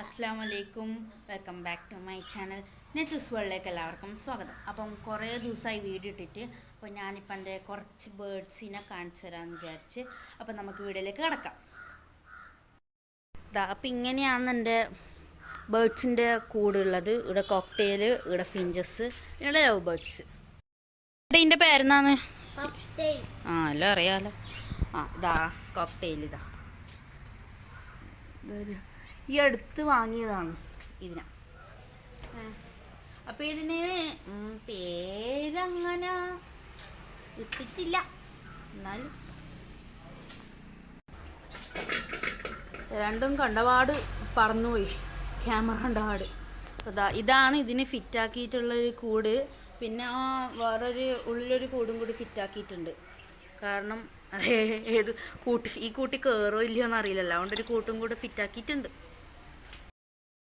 അസ്സാം വലൈക്കും welcome back to my channel. Nets വേൾഡിലേക്ക് എല്ലാവർക്കും സ്വാഗതം. അപ്പം കുറേ ദിവസമായി വീഡിയോ ഇട്ടിട്ട് അപ്പോൾ ഞാനിപ്പോൾ എന്റെ കുറച്ച് ബേഡ്സിനെ കാണിച്ചു തരാമെന്ന് വിചാരിച്ച് അപ്പം നമുക്ക് വീഡിയോയിലേക്ക് കിടക്കാം. അപ്പം ഇങ്ങനെയാണ് എന്റെ ബേഡ്സിന്റെ കൂടുള്ളത് ഇവിടെ കോക്ടെയിൽ ഇവിടെ ഫിഞ്ചസ് ഇവിടെ ലവ് ബേഡ്സ്. ഇവിടെ ഇതിന്റെ പേരെന്താണ്? ആ എല്ലാം അറിയാമല്ലോ ആ ഇതാ കോക്ടെയിൽ ഇതാ. ഈ അടുത്ത് വാങ്ങിയതാണ് ഇതിന. അപ്പൊ ഇതിന് പേരങ്ങനെ ഇട്ടിട്ടില്ല. എന്നാലും. രണ്ടും കണ്ടപാട് പറന്നുപോയി. ക്യാമറ കണ്ടപാട്. അതാ ഇതാണ് ഇതിന് ഫിറ്റാക്കിയിട്ടുള്ളൊരു കൂട്. പിന്നെ ആ വേറൊരു ഉള്ളിലൊരു കൂടും കൂടി ഫിറ്റാക്കിയിട്ടുണ്ട്. കാരണം ഏത് കൂട്ടി ഈ കൂട്ടി കയറോ ഇല്ലയോ എന്ന് അറിയില്ലല്ലോ അതുകൊണ്ട് ഒരു കൂട്ടും കൂടി ഫിറ്റാക്കിയിട്ടുണ്ട്.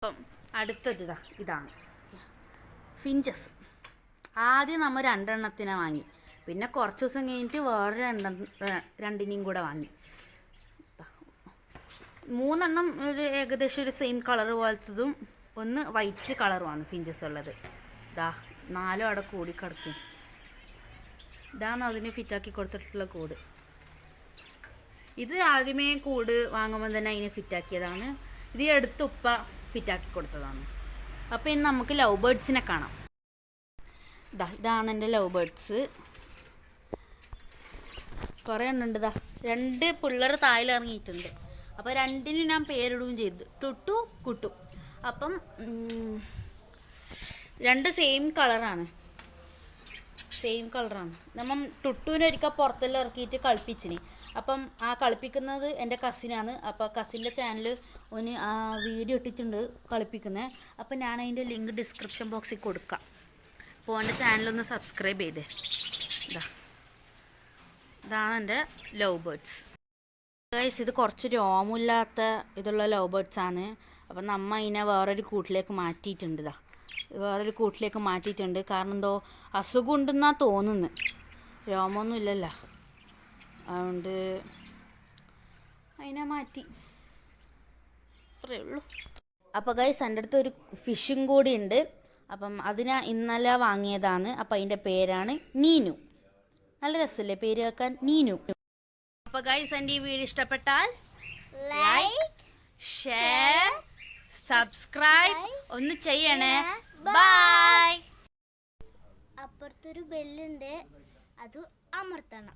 അപ്പം അടുത്തത് ഇതാ ഇതാണ്. ഫിഞ്ചസ് ആദ്യം നമ്മൾ രണ്ടെണ്ണത്തിനെ വാങ്ങി. പിന്നെ കുറച്ച് ദിവസം കഴിഞ്ഞിട്ട് വേറെ രണ്ടെണ്ണം രണ്ടിനെയും കൂടെ വാങ്ങി. മൂന്നെണ്ണം ഒരു ഏകദേശം ഒരു സെയിം കളർ പോലത്തതും ഒന്ന് വൈറ്റ് കളറുമാണ് ഫിഞ്ചസ് ഉള്ളത്. ഇതാ നാലും അവിടെ കൂടി കിടക്കും. ഇതാണ് അതിന് ഫിറ്റാക്കി കൊടുത്തിട്ടുള്ള കൂട്. ഇത് ആദ്യമേ കൂട് വാങ്ങുമ്പോൾ തന്നെ അതിനെ ഫിറ്റാക്കിയതാണ് ഇത് എടുത്തുപ്പ ഫിറ്റാക്കി കൊടുത്തതാണ്. അപ്പോൾ ഇനി നമുക്ക് ലവ് ബേർഡ്സിനെ കാണാം. ഇതാ ഇതാണ് എന്റെ ലവ് ബേർഡ്സ്. കുറേ എണ്ണുണ്ട് ഇതാ രണ്ട് പിള്ളേർ താഴിലിറങ്ങിയിട്ടുണ്ട് അപ്പോൾ രണ്ടിനും ഞാൻ പേരിടുകയും ചെയ്തു. ടുട്ടു കുട്ടു. അപ്പം രണ്ട് സെയിം കളറാണ്. സെയിം കളറാണ് നമ്മൾ ടുട്ടുവിനെ ഒരിക്കൽ പുറത്തെല്ലാം ഇറക്കിയിട്ട് കളിപ്പിച്ചിന്. അപ്പം ആ കളിപ്പിക്കുന്നത് എന്റെ കസിനാണ് അപ്പോൾ കസിന്റെ ചാനൽ ഒന്ന് ആ വീഡിയോ ഇട്ടിട്ടുണ്ട് കളിപ്പിക്കുന്നത് അപ്പം ഞാൻ അതിന്റെ ലിങ്ക് ഡിസ്ക്രിപ്ഷൻ ബോക്സിൽ കൊടുക്കാം. അപ്പോൾ എന്റെ ചാനലൊന്ന് സബ്സ്ക്രൈബ് ചെയ്തേ. ഇതാ ഇതാണ് എന്റെ ലവ് ബേർഡ്സ് ഗൈസ് ഇത് കുറച്ച് രോമില്ലാത്ത ഇതുള്ള ലവ് ബേർഡ്സ് ആണ്. അപ്പം നമ്മ അതിനെ വേറൊരു കൂട്ടിലേക്ക് മാറ്റിയിട്ടുണ്ട് ഇതാ വേറൊരു കൂട്ടിലേക്ക് മാറ്റിയിട്ടുണ്ട്. കാരണം എന്തോ അസുഖം ഉണ്ടെന്നാ തോന്നുന്നത് രോമൊന്നും ഇല്ലല്ലോ. അതുകൊണ്ട് അതിനെ മാറ്റി. അത്രേ ഉള്ളൂ. അപ്പോൾ ഗൈസ് എന്റെ അടുത്ത് ഒരു ഫിഷും കൂടി ഉണ്ട്. അപ്പം അതിനെ ഇന്നലെ വാങ്ങിയതാണ്. അപ്പം അതിന്റെ പേരാണ് നീനു. നല്ല രസമല്ലേ പേര് കേൾക്കാൻ? നീനു. അപ്പോൾ ഗൈസ് എന്റെ ഈ വീഡിയോ ഇഷ്ടപ്പെട്ടാൽ ലൈക്ക് ഷെയർ സബ്സ്ക്രൈബ് ഒന്ന് ചെയ്യണേ. ബൈ അപ്പുറത്തൊരു ബെല്ലുണ്ട് അത് അമർത്തണം.